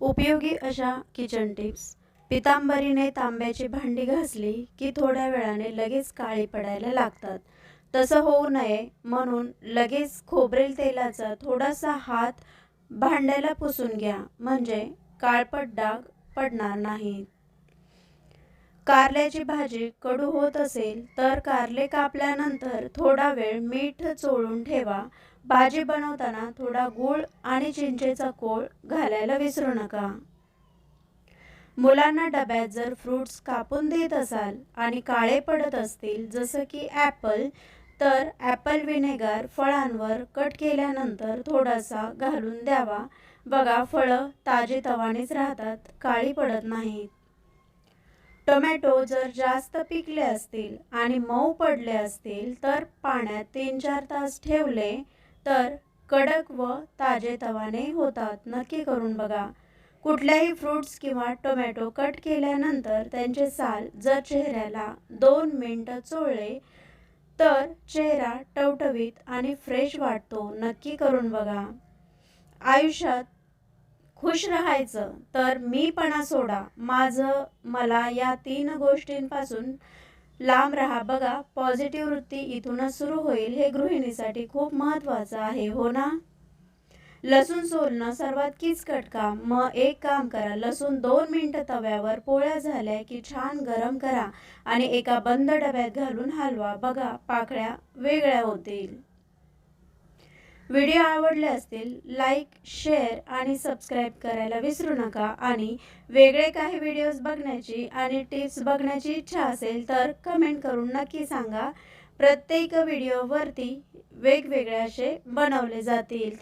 उपयोगी अशा kitchen tips पितांबरीने तांब्याची भांडी घासली की थोड्या वेळाने लगेच काळी पडायला लागतात. तसं होऊ नये म्हणून लगेच खोबरेल तेलाचा थोडासा हात भांड्याला पुसून घ्या. म्हणजे काळपट डाग पडणार नाहीत. कारल्याची भाजी कडू होत असेल तर कारले कापल्यानंतर थोडा वेळ मीठ चोळून ठेवा. भाजी बनवताना थोडा गूळ आणि चिंचेचा कोळ घालायला विसरू नका. मुलांना डब्यात जर फ्रूट्स कापून देत असाल आणि काळे पडत असतील जसं की ॲपल तर ॲपल व्हिनेगर फळांवर कट केल्यानंतर थोडासा घालून द्यावा. बघा फळं ताजे तवानेच राहतात काळी पडत नाहीत. टोमॅटो जर जास्त पिकले असतील आणि मऊ पडले असतील तर पाण्यात तीन चार तास ठेवले तर कडक व ताजे तवाने होतात. नक्की करून बघा. कुठल्याही फ्रूट्स किंवा टोमॅटो कट केल्यानंतर त्यांचे साल जर चेहऱ्याला दोन मिनटं चोळले तर चेहरा टवटवीत आणि फ्रेश वाटतो. नक्की करून बघा. आयुष्यात खुश राहायचं तर मीपणा सोडा. माझं मला या तीन गोष्टींपासून लांब राहा. बघा पॉझिटिव्ह वृत्ती इथूनच सुरू होईल हे गृहिणीसाठी खूप महत्त्वाचं आहे हो ना? लसूण सोलणं सर्वात किचकट काम. मग एक काम करा लसूण दोन मिनटं तव्यावर पोळ्या झाल्या की छान गरम करा आणि एका बंद डब्यात घालून हलवा. बघा पाकळ्या वेगळ्या होतील. व्हिडिओ आवडले असतील लाईक शेअर आणि सबस्क्राईब करायला विसरू नका. आणि वेगळे काही व्हिडिओज बघण्याची आणि टिप्स बघण्याची इच्छा असेल तर कमेंट करून नक्की सांगा. प्रत्येक व्हिडिओवरती वेगवेगळे असे बनवले जातील.